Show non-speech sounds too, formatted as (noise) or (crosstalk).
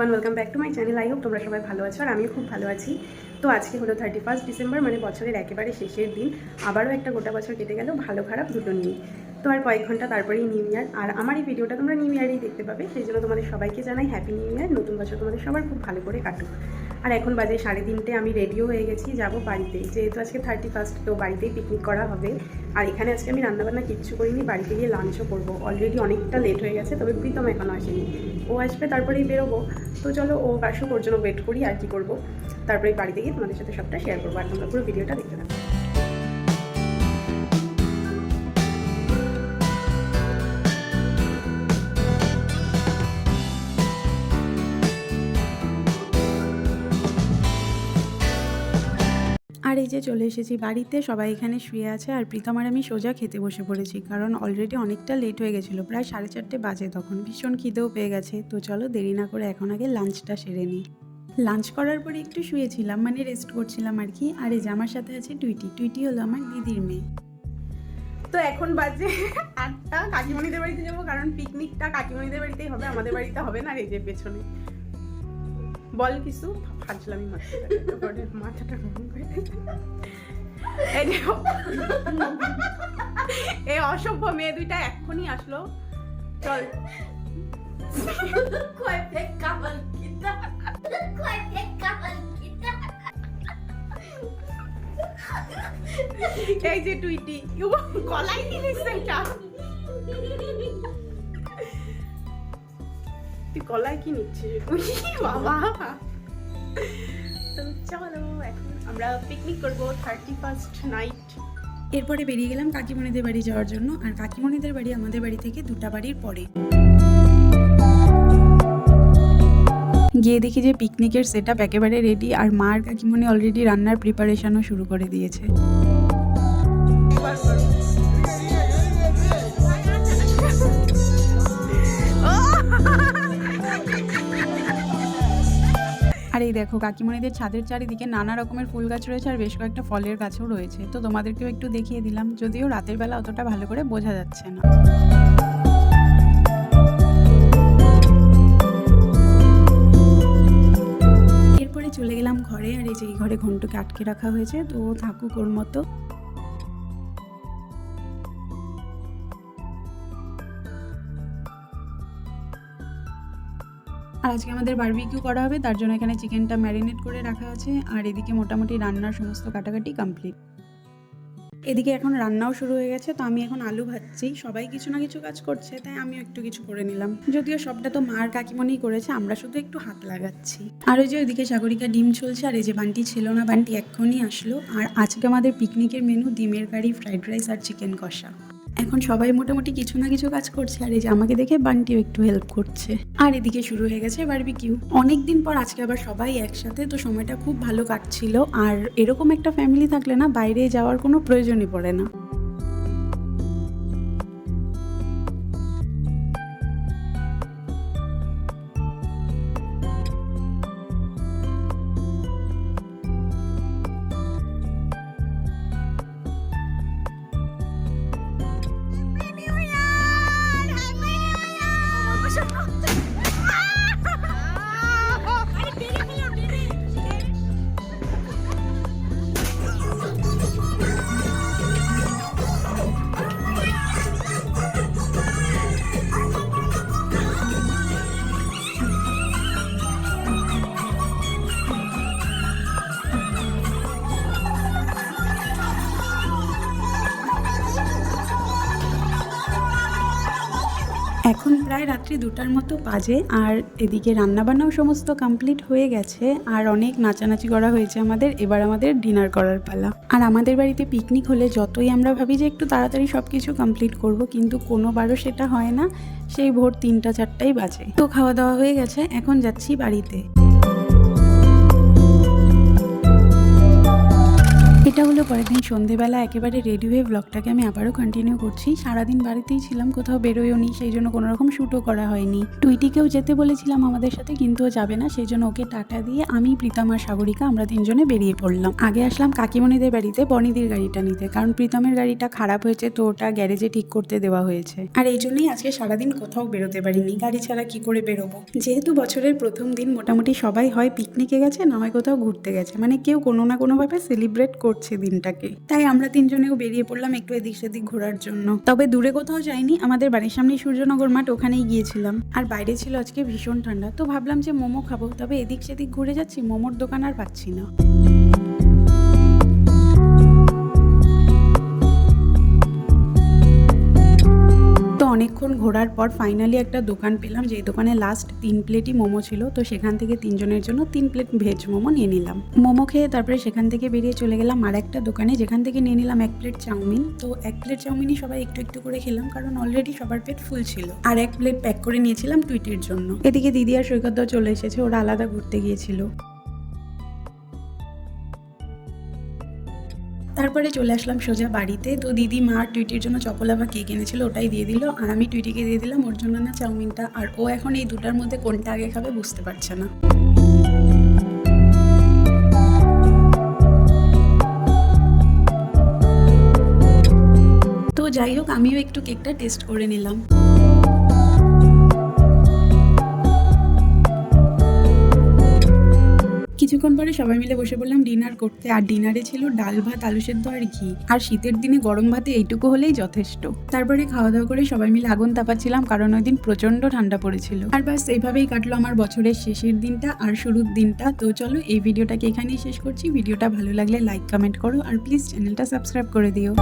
Everyone welcome back to my channel I hope তোমরা সবাই ভালো আছো আর আমিও খুব ভালো আছি। তো আজকে হলো থার্টি ফার্স্ট ডিসেম্বর মানে বছরের একেবারে শেষের দিন। আবারও একটা গোটা বছর কেটে গেল, ভালো খারাপ দুটো নিয়ে। তো আর কয়েক ঘণ্টা তারপরেই নিউ ইয়ার আর আমার এই ভিডিওটা তোমরা নিউ ইয়ারেই দেখতে পাবে। সেই জন্য তোমাদের সবাইকে জানাই হ্যাপি নিউ ইয়ার নতুন বছর তোমাদের সবার খুব ভালো করে কাটুক। আর এখন বাজে সাড়ে তিনটে, আমি রেডিও হয়ে গেছি, যাব বাড়িতে। যেহেতু আজকে থার্টি ফার্স্ট তো বাড়িতেই পিকনিক করা হবে। আর এখানে আজকে আমি রান্নাবান্না কিচ্ছু করিনি, বাড়িতে গিয়ে লাঞ্চও করব। অলরেডি অনেকটা লেট হয়ে গেছে, তবে প্রীতম এখনও আসেনি। ও আসবে, তারপরেই বেরোবো। তো চলো, ও আসুক, ওর জন্য ওয়েট করি, আর কি করব। তারপরে বাড়িতে গিয়ে তোমাদের সাথে সবটা শেয়ার করব। আর তোমরা পুরো ভিডিওটা দেখতে থাকো। আর এই যে চলে এসেছি বাড়িতে, সবাই এখানে শুয়ে আছে আর প্রীতম আর আমি সোজা খেতে বসে পড়েছি কারণ অলরেডি অনেকটা লেট হয়ে গেছিল, প্রায় সাড়ে চারটে বাজে তখন। ভীষণ খিদেও পেয়ে গেছে, তো চলো দেরি না করে এখন আগে লাঞ্চটা সেরে নিই। লাঞ্চ করার পরে একটু শুয়েছিলাম মানে রেস্ট করছিলাম আর কি। আর এই আমার সাথে আছে টুইটি টুইটি হলো আমার দিদির মেয়ে। তো এখন বাজে (laughs) আটটা, কাকিমণিদের বাড়িতে যাব কারণ পিকনিকটা কাকিমণিদের বাড়িতেই হবে, আমাদের বাড়িতে হবে না এই যে পেছনে। বল কিছু? ফাজলামি মাথাটা মাথাটা গরম করে এই অসভ্য মেয়ে দুইটা এক্ষুনি আসলো। চল. এই যে টুইটি। গলাই দিলিস এটা? তুই গলায় কি নিচ্ছিস? (laughs) বাবা। তো চলো এখন আমরা পিকনিক করব থার্টি ফার্স্ট নাইট এরপরে বেরিয়ে গেলাম কাকিমণিদের বাড়ি যাওয়ার জন্য আর কাকিমণিদের বাড়ি আমাদের বাড়ি থেকে দুটা বাড়ির পরে। গিয়ে দেখি যে পিকনিকের সেট আপ একেবারে রেডি আর মা আর কাকিমণি অলরেডি রান্নার প্রিপারেশনও শুরু করে দিয়েছে। আর এই দেখো, কাকিমণিদের ছাদের চারিদিকে নানা রকমের ফুল গাছ রয়েছে আর বেশ কয়েকটা ফলের গাছও রয়েছে। তো তোমাদেরকেও একটু দেখিয়ে দিলাম, যদিও রাতের বেলা অতটা ভালো করে বোঝা যাচ্ছে না। চলে গেলাম ঘরে, আর এই যে এই ঘরে ঘন্টকে আটকে রাখা হয়েছে, তো থাকুক ওর মতো। আর আজকে আমাদের বারবিকিউ করা হবে, তার জন্য এখানে চিকেনটা ম্যারিনেট করে রাখা আছে। আর এদিকে মোটামুটি রান্নার সমস্ত কাটাকাটি কমপ্লিট এদিকে এখন রান্নাও শুরু হয়ে গেছে, তো আমি এখন আলু ভাজছি। সবাই কিছু না কিছু কাজ করছে, তাই আমিও একটু কিছু করে নিলাম। যদিও সবটা তো মার কাকিমণি করেছে, আমরা শুধু একটু হাত লাগাচ্ছি। আর ওই যে ওইদিকে সাগরিকা ডিম চলছে আর এই যে বান্টি ছিল না, বান্টি এক্ষুনি আসলো। আর আজকে আমাদের পিকনিকের মেনু ডিমের কারি ফ্রাইড রাইস আর চিকেন কষা। এখন সবাই মোটামুটি কিছু না কিছু কাজ করছে, আর এই যে আমাকে দেখে বান্টিও একটু হেল্প করছে। আর এদিকে শুরু হয়ে গেছে বারবি কিউ অনেকদিন পর আজকে আবার সবাই একসাথে, তো সময়টা খুব ভালো কাটছিল। আর এরকম একটা ফ্যামিলি থাকলে না বাইরে যাওয়ার কোনো প্রয়োজনই পড়ে না। এখন প্রায় রাত্রি দুটার মতো বাজে আর এদিকে রান্নাবান্নাও সমস্ত কমপ্লিট হয়ে গেছে আর অনেক নাচানাচি করা হয়েছে আমাদের। এবার আমাদের ডিনার করার পালা। আর আমাদের বাড়িতে পিকনিক হলে যতই আমরা ভাবি যে একটু তাড়াতাড়ি সব কিছু কমপ্লিট করব, কিন্তু কোনোবারও সেটা হয় না। সেই ভোর তিনটা চারটাই বাজে। তো খাওয়া দাওয়া হয়ে গেছে, এখন যাচ্ছি বাড়িতে। পরের দিন সন্ধেবেলা একেবারে রেডি হয়ে ব্লগটাকে আমি আবারও কন্টিনিউ করছি। সারাদিন বাড়িতেই ছিলাম, কোথাও বেরোয়ও নি সেই জন্য কোনোরকম শ্যুটও করা হয়নি। টুইটিকেও যেতে বলেছিলাম আমাদের সাথে, কিন্তু যাবে না, সেই জন্য ওকে টাটা দিয়ে আমি, প্রীতম আর সাগরিকা আমরা তিনজনে বেরিয়ে পড়লাম। আগে আসলাম কাকিমণিদের বাড়িতে, বনিদির গাড়িটা নিতে, কারণ প্রীতমের গাড়িটা খারাপ হয়েছে, তো ওটা গ্যারেজে ঠিক করতে দেওয়া হয়েছে। আর এই জন্যই আজকে সারাদিন কোথাও বেরোতে পারিনি, গাড়ি ছাড়া কি করে বেরোবো? যেহেতু বছরের প্রথম দিন, মোটামুটি সবাই হয় পিকনিকে গেছে, না হয় কোথাও ঘুরতে গেছে মানে কেউ কোনো না কোনোভাবে সেলিব্রেট করছে দিনটাকে। তাই আমরা তিনজনেও বেরিয়ে পড়লাম একটু এদিক সেদিক ঘোরার জন্য। তবে দূরে কোথাও যাইনি, আমাদের বাড়ির সামনে সূর্যনগর মাঠ, ওখানেই গিয়েছিলাম। আর বাইরে ছিল আজকে ভীষণ ঠান্ডা, তো ভাবলাম যে মোমো খাব, তবে এদিক সেদিক ঘুরে যাচ্ছি, মোমোর দোকান আর পাচ্ছি না। অনেকক্ষণ ঘোরার পর ফাইনালি একটা দোকান পেলাম যে দোকানে লাস্ট তিন প্লেটই মোমো ছিল। তো সেখান থেকে তিনজনের জন্য তিন প্লেট ভেজ মোমো নিয়ে নিলাম। মোমো খেয়ে তারপরে সেখান থেকে বেরিয়ে চলে গেলাম আর একটা দোকানে, যেখান থেকে নিয়ে নিলাম এক প্লেট চাউমিন। তো এক প্লেট চাউমিনই সবাই একটু একটু করে খেলাম, কারণ অলরেডি সবার পেট ফুল ছিল। আর এক প্লেট প্যাক করে নিয়েছিলাম টুইটের জন্য। এদিকে দিদি আর সৈকতদাও চলে এসেছে, ওরা আলাদা ঘুরতে গিয়েছিল। তারপরে চলে আসলাম সোজা বাড়িতে। তো দিদি মা আর টুইটির জন্য চকোলাভা কেক এনেছিল, ওটাই দিয়ে দিল। আর আমি টুইটিকে দিয়ে দিলাম, ওর জন্য না চাউমিনটা। আর ও এখন এই দুটার মধ্যে কোনটা আগে খাবে বুঝতে পারছে না। তো যাই হোক, আমিও একটু কেকটা টেস্ট করে নিলাম। কিছুক্ষণ পরে সবাই মিলে বসে পড়লাম ডিনার করতে। আর ডিনারে ছিল ডাল ভাত, আলু সেদ্ধ আর ঘি। আর শীতের দিনে গরম ভাতে এইটুকু হলেই যথেষ্ট। তারপরে খাওয়া দাওয়া করে সবাই মিলে আগুন তাপাচ্ছিলাম, কারণ ওই দিন প্রচণ্ড ঠান্ডা পড়েছিল। আর বাস এইভাবেই কাটলো আমার বছরের শেষের দিনটা আর শুরুর দিনটা। তো চলো, এই ভিডিওটাকে এখানেই শেষ করছি। ভিডিওটা ভালো লাগলে লাইক কমেন্ট করো। আর প্লিজ চ্যানেলটা সাবস্ক্রাইব করে দিও।